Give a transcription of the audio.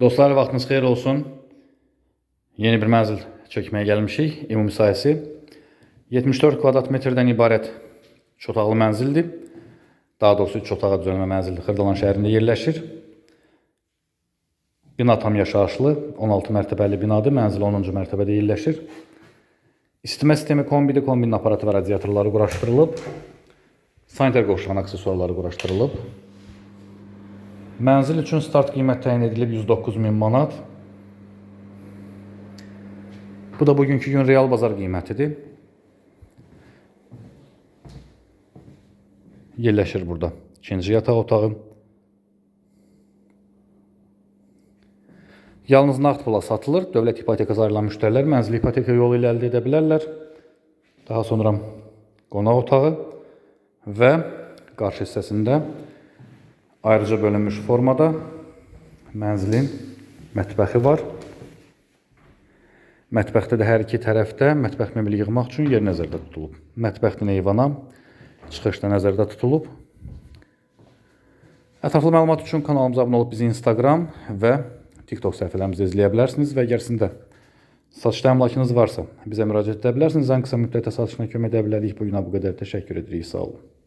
Dostlar vaxtınız xeyir olsun. Yeni bir mənzil çəkməyə gəlmişik. Ümumi sahəsi 74 kvadrat metrdən ibarət çotaqlı mənzildir. Daha doğrusu üç otağa düzəlmə mənzildir. Xırdalan şəhərində yerləşir. Bina tam yaşayışlı, 16 mərtəbəli binadır. Mənzil 10-cu mərtəbədə yerləşir. İstimə sistemi kombidir. Kombinin aparatı və radiatorları quraşdırılıb. Sanitar qovşağın aksesuarları quraşdırılıb. Mənzil üçün start qiymət təyin edilib 109 min manat. Bu da bugünkü gün real bazar qiymətidir. Yerləşir burada. İkinci yataq otağı. Yalnız nağd pula satılır. Dövlət ipotekası ayrılan müştərilər mənzili ipoteka yolu ilə əldə edə bilərlər. Daha sonra qonaq otağı və qarşı hissəsində ayrıca bölünmüş formada mənzilin mətbəxi var. Mətbəxdə də hər iki tərəfdə mətbəx mebeli yığmaq üçün yer nəzərdə tutulub. Mətbəxdən eyvana çıxışda nəzərdə tutulub. Ətraflı məlumat üçün kanalımıza abunə olub bizi Instagram və TikTok səhifələrimizdə izləyə bilərsiniz və əgər sizin də satışda əmlakınız varsa bizə müraciət edə bilərsiniz. Ən qısa müddətdə satışına kömək edə bilərik. Bu günə bu qədər. Təşəkkür edirik. Sağ olun.